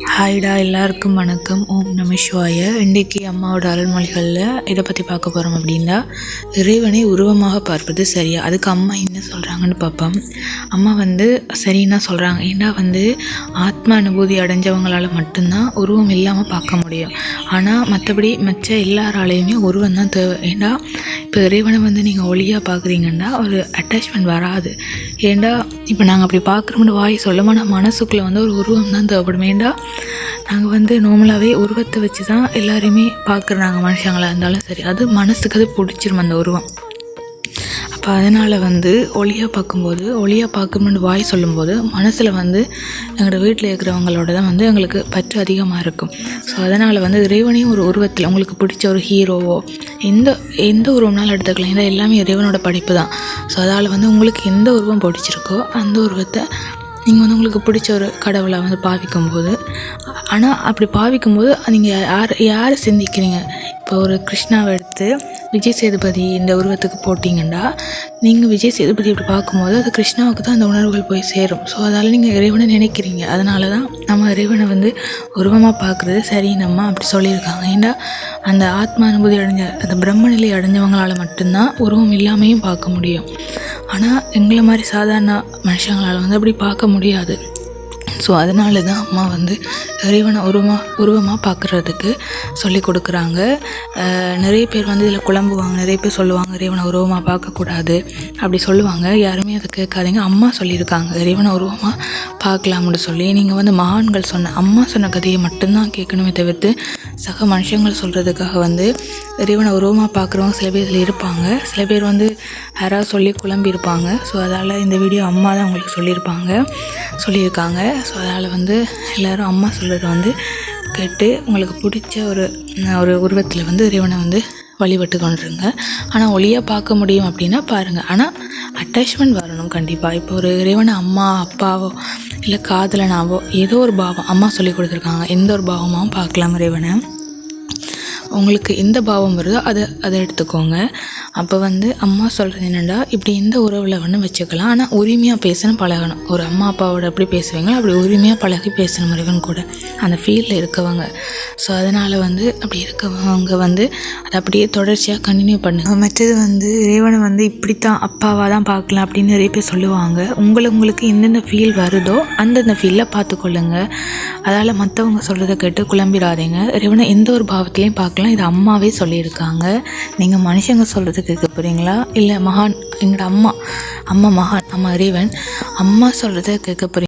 ஹாய்டா எல்லாருக்கும் வணக்கம். ஓம் நம சிவாய. இன்றைக்கி அம்மாவோட அருள்மொழிகளில் இதை பற்றி பார்க்க போகிறோம் அப்படின்னா இறைவனை உருவமாக பார்ப்பது சரியா? அதுக்கு அம்மா என்ன சொல்கிறாங்கன்னு பார்ப்போம். அம்மா வந்து சரின்னா சொல்கிறாங்க ஏன்னா வந்து ஆத்ம அனுபூதி அடைஞ்சவங்களால் மட்டும்தான் உருவம் இல்லாமல் பார்க்க முடியும். ஆனால் மற்றபடி மற்ற எல்லாராலையுமே உருவம் தான் தேவை. ஏன்னா இப்போ இறைவனை வந்து நீங்கள் ஒளியாக பார்க்குறீங்கன்னா ஒரு அட்டாச்மெண்ட் வராது. ஏண்டா இப்போ நாங்கள் அப்படி பார்க்குறோம்னு வாய் சொல்லமான மனசுக்குள்ளே வந்து ஒரு உருவம் தான் தேவைப்படும். ஏண்டா நாங்கள் வந்து நார்மலாகவே உருவத்தை வச்சு தான் எல்லாரையுமே பார்க்குறோம் நாங்கள் மனுஷங்களாக இருந்தாலும் சரி. அது மனசுக்கு அது பிடிச்சிரும் அந்த உருவம். அப்போ அதனால் வந்து ஒளியாக பார்க்கும்போது ஒளியாக பார்க்கணும்னு வாய் சொல்லும்போது மனசில் வந்து எங்களோட வீட்டில் இருக்கிறவங்களோட தான் வந்து எங்களுக்கு பற்று அதிகமாக இருக்கும். ஸோ அதனால் வந்து இறைவனையும் ஒரு உருவத்தில் உங்களுக்கு பிடிச்ச ஒரு ஹீரோவோ எந்த எந்த உருவம்னாலும் எடுத்துக்கலாம். ஏன்னா எல்லாமே இறைவனோட படிப்பு தான். ஸோ அதால் வந்து உங்களுக்கு எந்த உருவம் பிடிச்சிருக்கோ அந்த உருவத்தை நீங்கள் வந்து உங்களுக்கு பிடிச்ச ஒரு கடவுளை வந்து பாவிக்கும் போது ஆனால் அப்படி பாவிக்கும் போது நீங்கள் யார் யாரை சிந்திக்கிறீங்க? இப்போ ஒரு கிருஷ்ணாவை எடுத்து விஜய் சேதுபதி இந்த உருவத்துக்கு போட்டிங்கன்னா நீங்கள் விஜய் சேதுபதி இப்படி பார்க்கும்போது அது கிருஷ்ணாவுக்கு தான் அந்த உணர்வுகள் போய் சேரும். ஸோ அதால் நீங்கள் இறைவனை நினைக்கிறீங்க. அதனால தான் நம்ம இறைவனை வந்து உருவமாக பார்க்குறது சரி நம்ம அப்படி சொல்லியிருக்காங்க. ஏன்னா அந்த ஆத்மா அனுபூதி அடைஞ்ச அந்த பிரம்ம நிலை அடைஞ்சவங்களால் மட்டும்தான் உருவம் இல்லாமையும் பார்க்க முடியும். ஆனால் எங்களை மாதிரி சாதாரண மனுஷங்களால் வந்து அப்படி பார்க்க முடியாது. ஸோ அதனால தான் அம்மா வந்து இறைவனை உருவமாக உருவமாக பார்க்குறதுக்கு சொல்லி கொடுக்குறாங்க. நிறைய பேர் வந்து இதில் குழம்புவாங்க. நிறைய பேர் சொல்லுவாங்க இறைவனை உருவமாக பார்க்கக்கூடாது அப்படி சொல்லுவாங்க. யாருமே அதை கேட்காதீங்க. அம்மா சொல்லியிருக்காங்க இறைவனை உருவமாக பார்க்கலாம்னு சொல்லி. நீங்கள் வந்து மகான்கள் சொன்ன அம்மா சொன்ன கதையை மட்டும்தான் கேட்கணுமே தவிர்த்து சக மனுஷங்கள் சொல்கிறதுக்காக வந்து இறைவனை உருவமாக பார்க்குறவங்க சில பேர் இதில் இருப்பாங்க. சில பேர் வந்து யாராவது சொல்லி குழம்பியிருப்பாங்க. ஸோ அதால் இந்த வீடியோ அம்மா தான் உங்களுக்கு சொல்லியிருப்பாங்க. சொல்லியிருக்காங்க. ஸோ அதால் வந்து எல்லோரும் அம்மா சொல்கிறத வந்து கேட்டு உங்களுக்கு பிடிச்ச ஒரு ஒரு உருவத்தில் வந்து இறைவனை வந்து வழிபட்டு கொண்டுருங்க. ஆனால் ஒளியாக பார்க்க முடியும் அப்படின்னா பாருங்கள் ஆனால் அட்டாச்மெண்ட் வரணும் கண்டிப்பாக இப்போ ஒரு இறைவனை அம்மா அப்பாவோ இல்லை காதலனாவோ ஏதோ ஒரு பாவம் அம்மா சொல்லி கொடுத்துருக்காங்க. எந்த ஒரு பாவமாகவும் பார்க்கலாம் இறைவனை. உங்களுக்கு எந்த பாவம் வருதோ அதை அதை எடுத்துக்கோங்க. அப்போ வந்து அம்மா சொல்கிறது என்னென்னா இப்படி எந்த உறவில் வேணும் வச்சுக்கலாம். ஆனால் உரிமையாக பேசணும் பழகணும். ஒரு அம்மா அப்பாவோட எப்படி பேசுவீங்களோ? அப்படி உரிமையாக பழகி பேசணும் முருகன் கூட அந்த ஃபீல்டில் இருக்கவங்க. ஸோ அதனால் வந்து அப்படி இருக்கவங்க வந்து அதை அப்படியே தொடர்ச்சியாக கண்டினியூ பண்ணுங்க. மற்றது வந்து இறைவனை வந்து இப்படித்தான் அப்பாவாக தான் பார்க்கலாம் அப்படின்னு நிறைய பேர் சொல்லுவாங்க. உங்களை உங்களுக்கு எந்தெந்த ஃபீல் வருதோ அந்தந்த ஃபீலில் பார்த்துக்கொள்ளுங்க. அதால் மற்றவங்க சொல்கிறத கேட்டு குழம்பிடாதீங்க. இறைவனை எந்த ஒரு பாவத்திலையும் பார்க்கலாம் இது அம்மாவே சொல்லியிருக்காங்க. நீங்கள் மனுஷங்க சொல்கிறதுக்கு கேட்க போகிறீங்களா இல்லை மகான் எங்களோட அம்மா அம்மா மகான் அம்மா இறைவன் அம்மா சொல்கிறத கேட்க போகிறீங்க